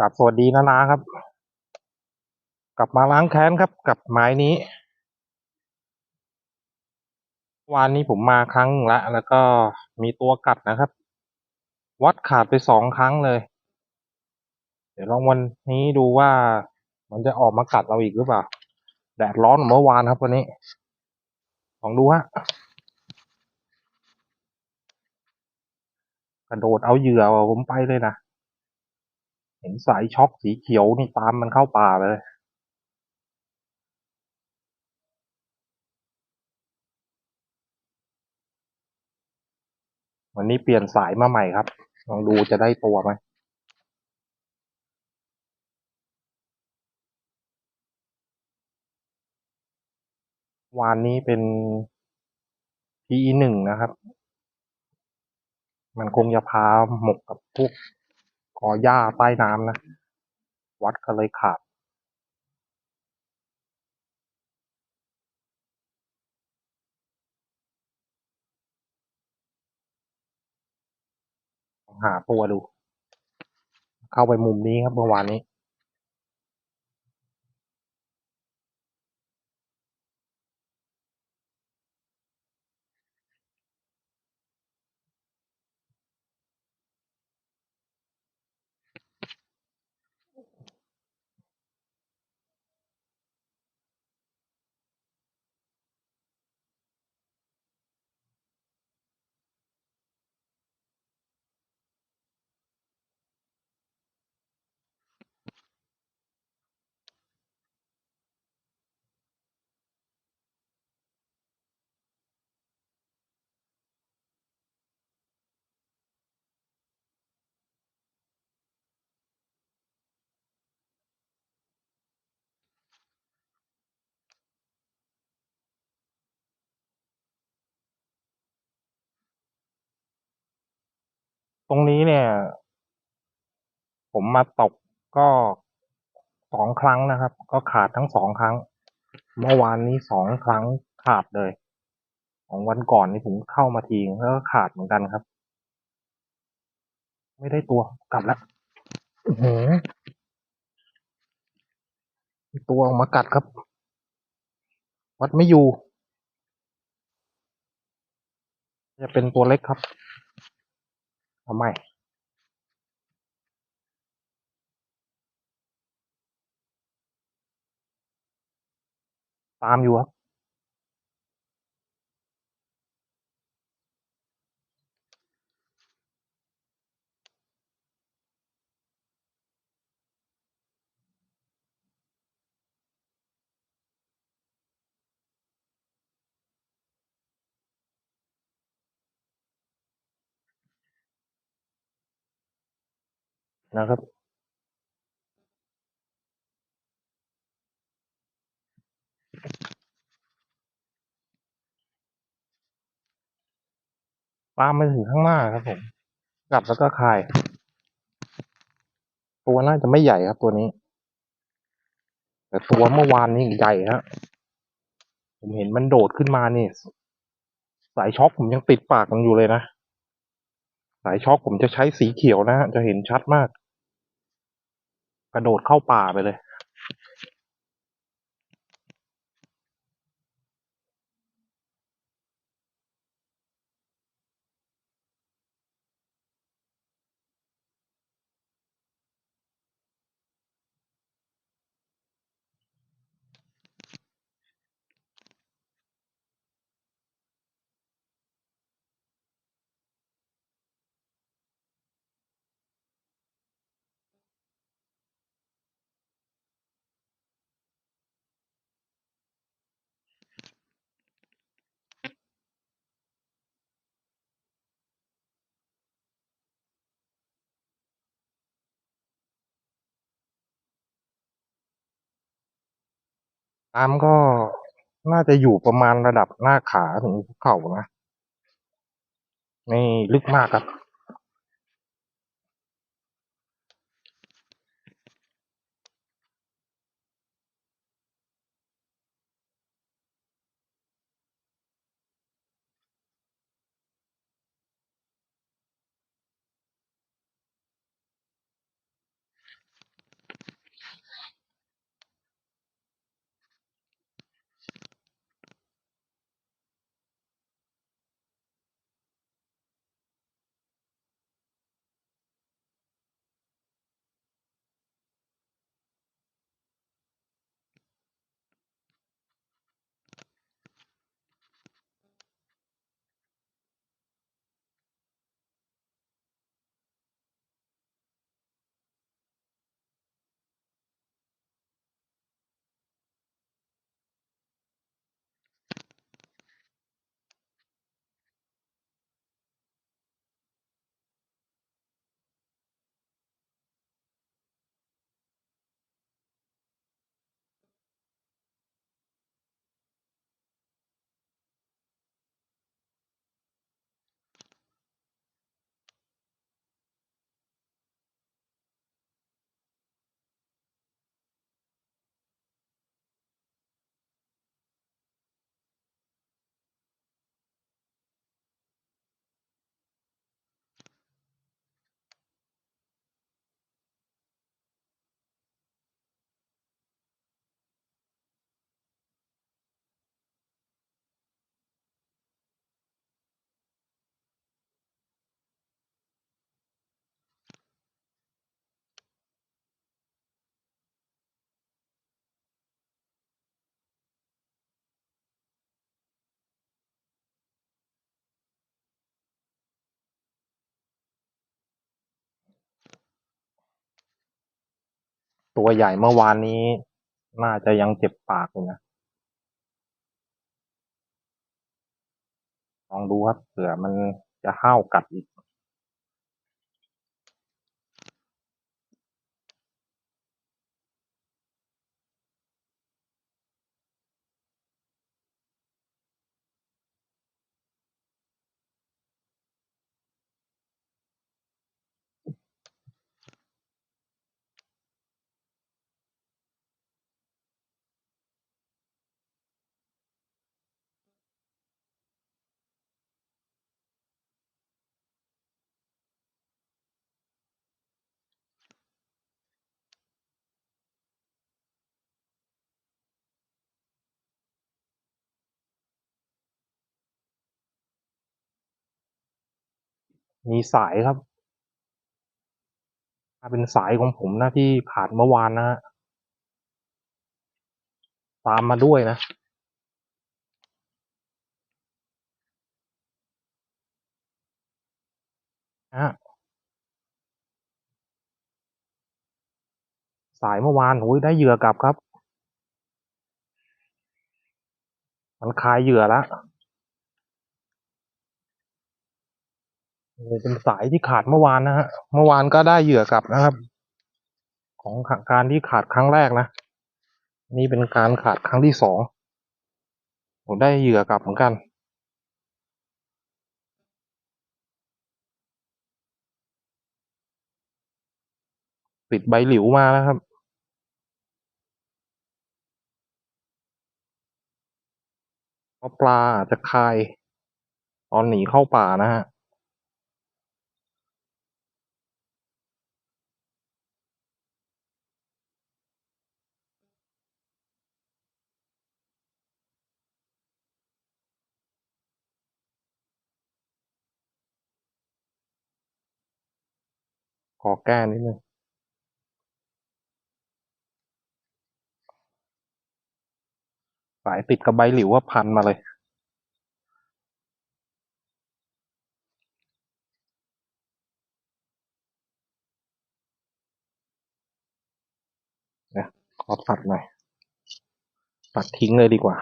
กับสวัสดีนะนะครับ กลับมาล้างแค้นครับ กับไม้นี้ วานนี้ผมมาครั้งละ แล้วก็มีตัวกัดนะครับ วัดขาดไปสองครั้งเลย เดี๋ยวลองวันนี้ดูว่ามันจะออกมากัดเราอีกหรือเปล่า แดดร้อนเหมือนเมื่อวานครับวันนี้ลองดูฮะกระโดดเอาเหยื่อผมไปเลยนะ เห็นสายช็อกสีเขียวนี่ตามมันเข้าป่าเลยวันนี้เปลี่ยนสายมาใหม่ครับ ลองดูจะได้ตัวไหมวานนี้เป็น PE หนึ่งนะครับ มันคงจะพาหมกกับพวก อหญ้าใต้น้ำนะ วัดก็เลยขาด หาตัวดู เข้าไปมุมนี้ครับเมื่อวานนี้ รงนี้เนี่ย ผมมาตกก็สองครั้งนะครับ ก็ขาดทั้งสองครั้ง เมื่อวานนี้สองครั้งขาดเลย ของวันก่อนนี่ผมเข้ามาทีแล้วก็ขาดเหมือนกันครับ ไม่ได้ตัวกลับแล้วอื้อหือมีตัวออกมากัดครับ วัดไม่อยู่ จะเป็นตัวเล็กครับ เอาใหม่ตามอยู่ครับ นะครับตามมาถึงข้างหน้าครับผมกลับแล้วก็คาย ตัวน่าจะไม่ใหญ่ครับตัวนี้ แต่ตัวเมื่อวานนี่ใหญ่ฮะผมเห็นมันโดดขึ้นมานี่ สายช็อคผมยังติดปากมันอยู่เลยนะสายช็อคผมจะใช้สีเขียวนะฮะจะเห็นชัดมาก กระโดดเข้าป่าไปเลย น้ำก็น่าจะอยู่ประมาณระดับหน้าขาถึงเข่านะไม่ลึกมากครับ ตัวใหญ่เมื่อวานนี้ น่าจะยังเจ็บปากอยู่นะ ลองดูครับเผื่อมันจะห้าวกัดอีก มีสายครับถ้าเป็นสายของผมนะที่ขาดเมื่อวานนะฮะตามมาด้วยนะฮะสายเมื่อวานโอ้ยได้เหยื่อกลับครับ มันคลายเหยื่อแล้วโอ้ เป็นสายที่ขาดเมื่อวานนะฮะ เมื่อวานก็ได้เหยื่อกลับนะครับ ของการที่ขาดครั้งแรกนะ นี่เป็นการขาดครั้งที่สองผมได้เหยื่อกลับเหมือนกันติดใบหลิวมานะครับ เพราะปลาอาจจะคาย ตอนหนีเข้าป่านะฮะ ขอแก้นิดนึงสายติดกับใบหลิวว่าพันมาเลยนะขอตัดหน่อย ตัดทิ้งเลยดีกว่า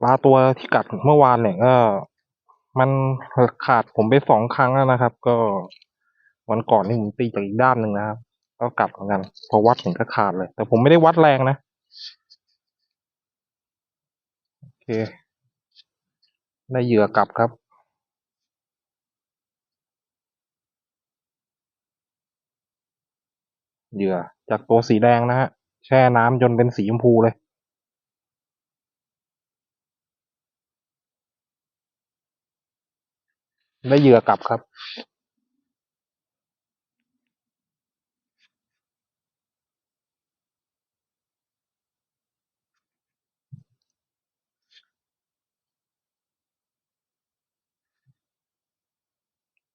ปลาตัวที่กัดเมื่อวานเนี่ยก็ มันขาดผมไปสองครั้งแล้วนะครับ ก็วันก่อนนี่ผมตีจากอีกด้านหนึ่งนะครับ ก็กัดเหมือนกัน พอวัดถึงก็ขาดเลย แต่ผมไม่ได้วัดแรงนะโอเคได้เหยื่อกลับครับเหยื่อจากตัวสีแดงนะฮะ แช่น้ำจนเป็นสีชมพูเลย ได้เหยื่อกลับครับ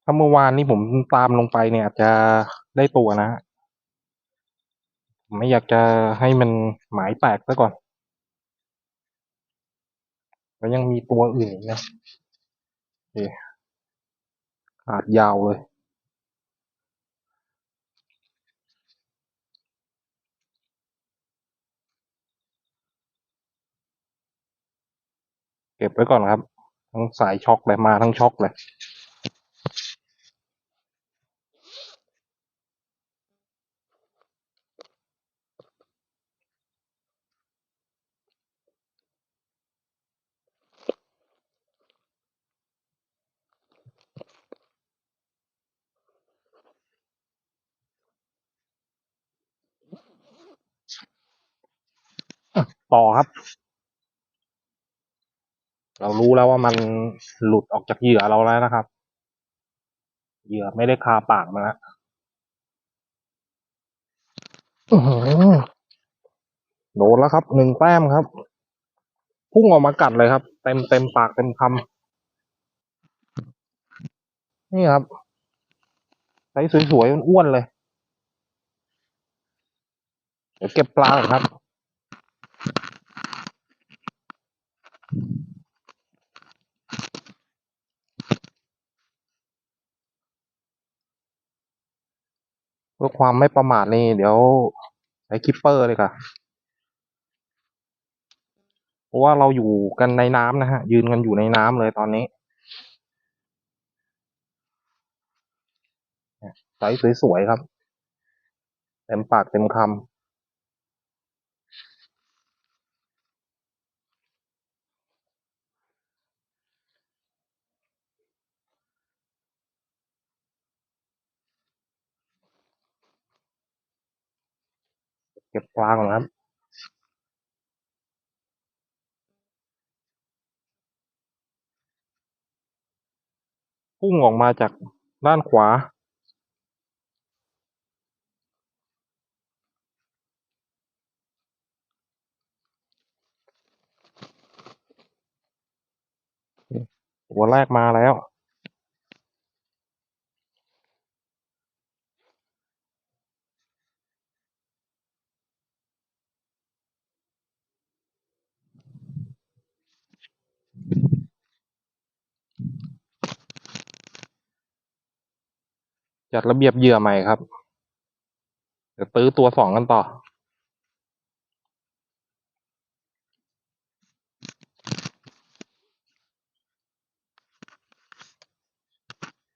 ถ้าเมื่อวานนี้ผมตามลงไปเนี่ยอาจจะได้ตัวนะผมไม่อยากจะให้มันหมายแตกซะก่อน แล้วยังมีตัวอื่นอีกนะโอเค อาจยาวเลย เก็บไว้ก่อนครับ ทั้งสายช็อคเลยมาทั้งช็อคเลย ต่อครับ เรารู้แล้วว่ามันหลุดออกจากเหยื่อเราแล้วนะครับ เหยื่อไม่ได้คาปากมาแล้วโดนแล้วครับหนึ่งแต้มครับ พุ่งออกมากัดเลยครับ เต็มเต็มปากเต็มคำนี่ครับไซส์สวยๆอ้วนๆเลย เดี๋ยวเก็บปลาครับ พื่อความไม่ประมาทนี่เดี๋ยวใช้คิปเปอร์เลยค่ะ เพราะว่าเราอยู่กันในน้ำนะฮะ ยืนกันอยู่ในน้ำเลยตอนนี้ไซส์สวยๆครับ เต็มปากเต็มคำ เก็บปลาก่อนครับพุ่งออกมาจากด้านขวาตัวแรกมาแล้ว จัดระเบียบเหยื่อใหม่ครับ เดี๋ยวตื้อตัวสองกันต่อ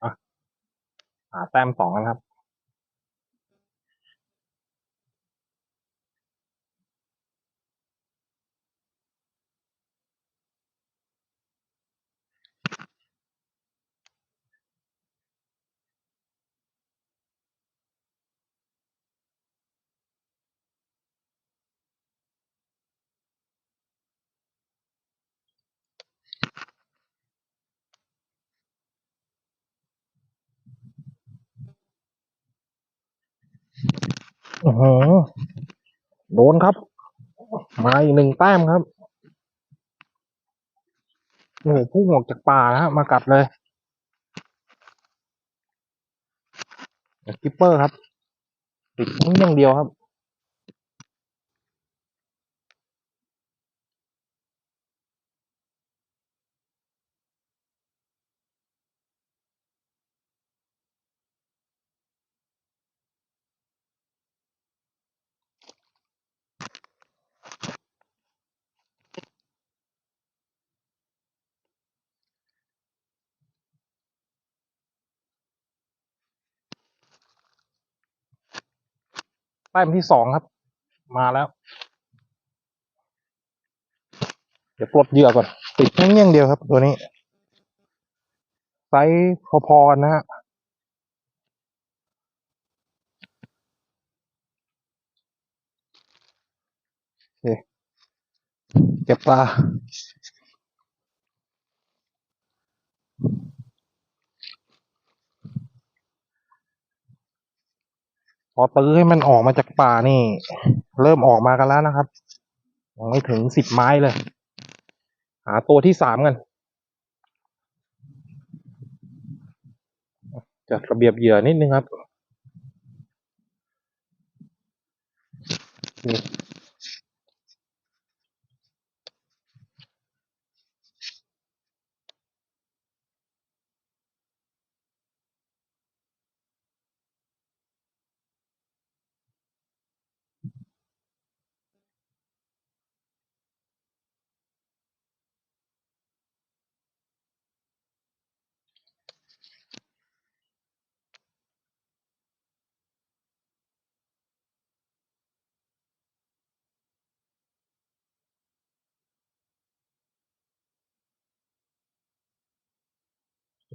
อะหาแต้มสองกันครับ โอ้โหโดนครับ มาอีกหนึ่งแต้มครับโอ้โหพุ่งออกจากป่านะฮะมากัดเลยกิปเปอร์ครับ ติดนิดอย่างเดียวครับ แต้มที่สองครับ มาแล้ว เดี๋ยวปลดเหยื่อก่อน ติดเงี้ยงเดียวครับ ตัวนี้ ไซส์พอๆกันนะฮะเก็บปลา พอตื้อให้มันออกมาจากป่านี่ เริ่มออกมากันแล้วนะครับยังไม่ถึงสิบไม้เลย หาตัวที่สามกันจัดระเบียบเหยื่อนิดนึงครับนี่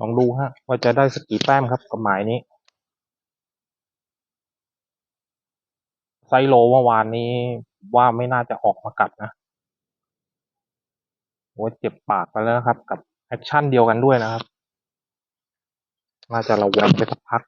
ลองดูฮะ ว่าจะได้สักกี่แต้มครับกับหมายนี้ ไซโลเมื่อวานนี้ว่าไม่น่าจะออกมากัดนะโอ้เจ็บปากไปแล้วนะครับ กับแอคชั่นเดียวกันด้วยนะครับ น่าจะระแวงไปสักพัก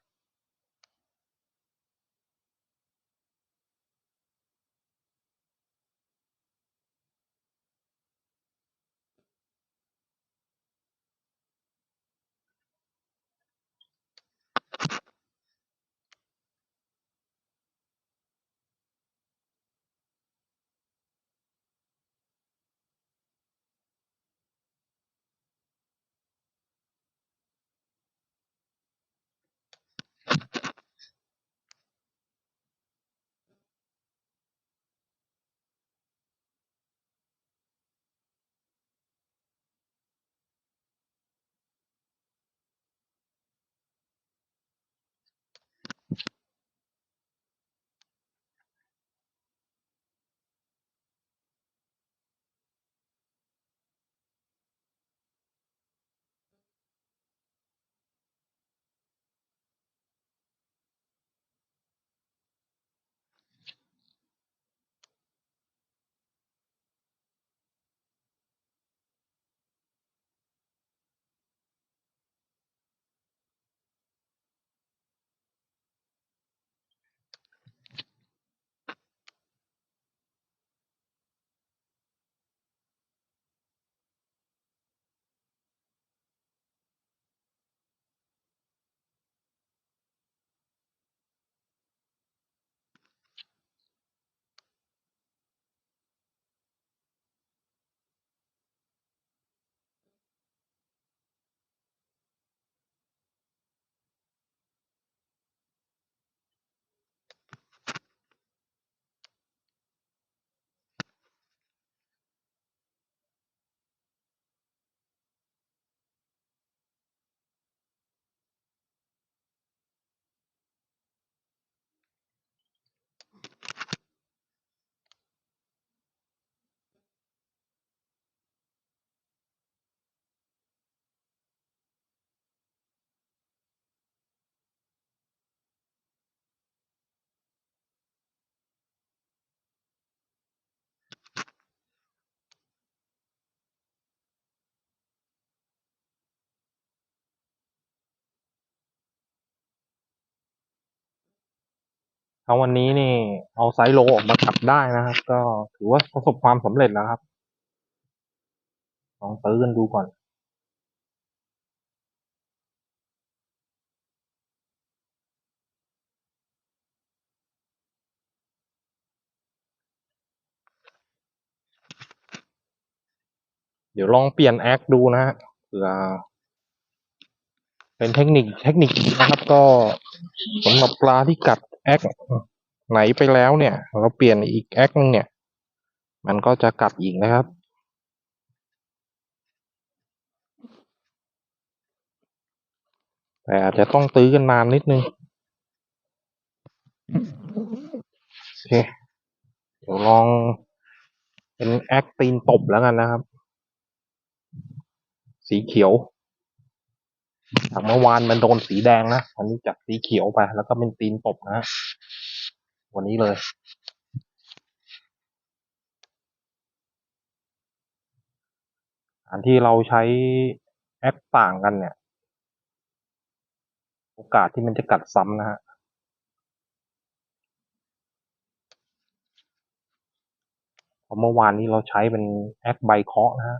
ถ้าวันนี้นี่ เอาไซส์โลออกมาขับได้นะครับ ก็ถือว่าประสบความสำเร็จแล้วครับ ลองซื้อกันดูก่อน เดี๋ยวลองเปลี่ยนแอคดูนะฮะเผื่อเป็นเทคนิคเทคนิคนะครับ ก็สำหรับปลาที่กัด แอคไหนไปแล้วเนี่ย เราเปลี่ยนอีกแอคนึงเนี่ย มันก็จะกัดอีกนะครับ แต่อาจจะต้องตื้อกันนานนิดนึง โอเค เดี๋ยวลองเป็นแอคตีนตบแล้วกันนะครับ สีเขียว จากเมื่อวานมันโดนสีแดงนะวันนี้จากสีเขียวไป แล้วก็เป็นตีนตบนะฮะวันนี้เลยอันที่เราใช้แอคต่างกันเนี่ย โอกาสที่มันจะกัดซ้ำนะฮะเพราะเมื่อวานนี้เราใช้เป็นแอคใบเคาะนะฮะ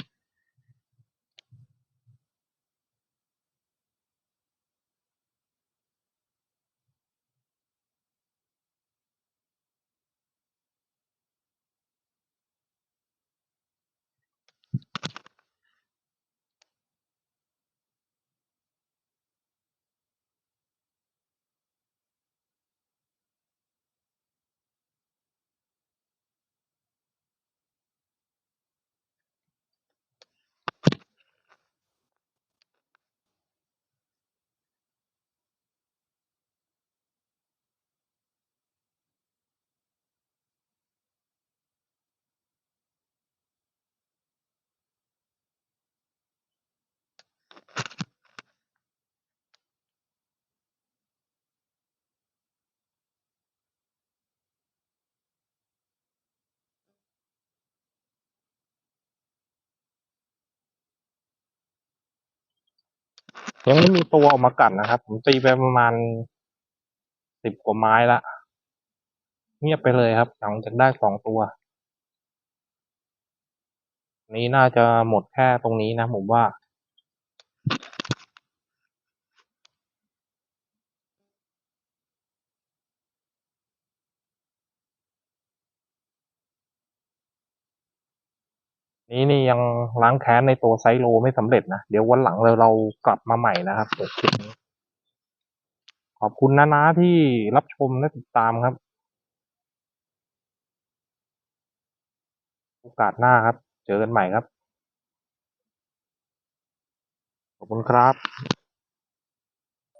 ยังไม่มีตัวออกมากัดนะครับ ผมตีไปประมาณสิบกว่าไม้ละเงียบไปเลยครับ หลังจากได้สองตัว นี้น่าจะหมดแค่ตรงนี้นะผมว่า นี้นี่ยังล้างแค้นในตัวไซโลไม่สำเร็จนะ เดี๋ยววันหลังเราเรากลับมาใหม่นะครับเปิดคลิปนี้ขอบคุณนะนะที่รับชมและติดตามครับ โอกาสหน้าครับ เจอกันใหม่ครับ ขอบคุณครับ